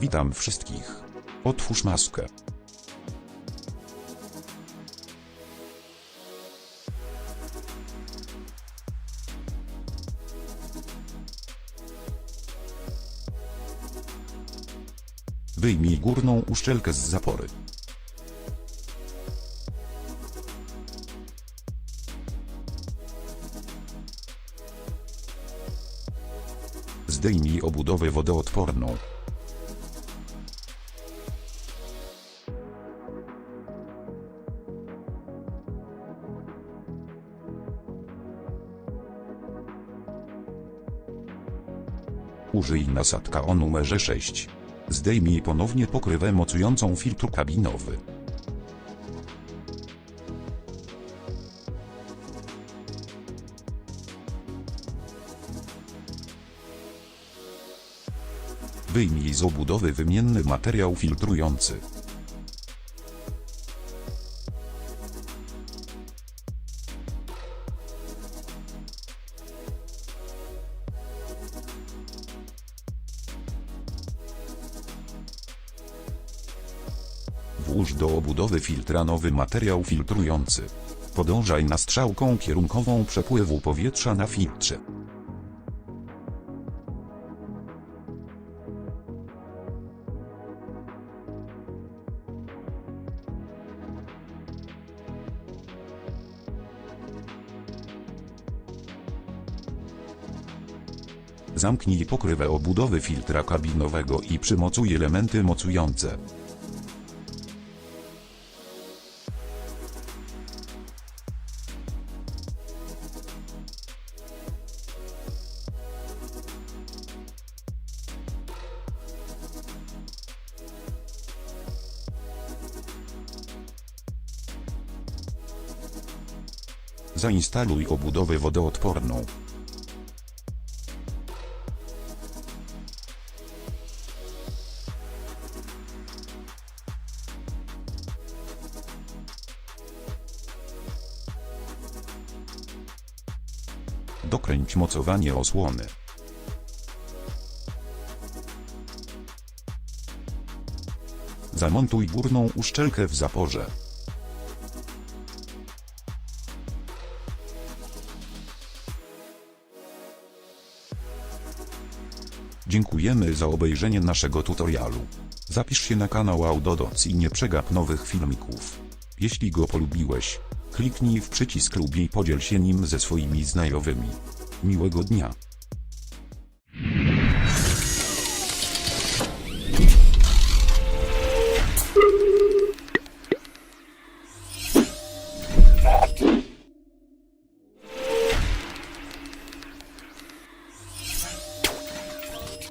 Witam wszystkich. Otwórz maskę. Wyjmij górną uszczelkę z zapory. Zdejmij obudowę wodoodporną. Użyj nasadka o numerze 6. Zdejmij ponownie pokrywę mocującą filtr kabinowy. Wyjmij z obudowy wymienny materiał filtrujący. Włóż do obudowy filtra nowy materiał filtrujący. Podążaj na strzałką kierunkową przepływu powietrza na filtrze. Zamknij pokrywę obudowy filtra kabinowego i przymocuj elementy mocujące. Zainstaluj obudowę wodoodporną. Dokręć mocowanie osłony. Zamontuj górną uszczelkę w zaporze. Dziękujemy za obejrzenie naszego tutorialu. Zapisz się na kanał Audodoc i nie przegap nowych filmików. Jeśli go polubiłeś, kliknij w przycisk lubię i podziel się nim ze swoimi znajomymi. Miłego dnia.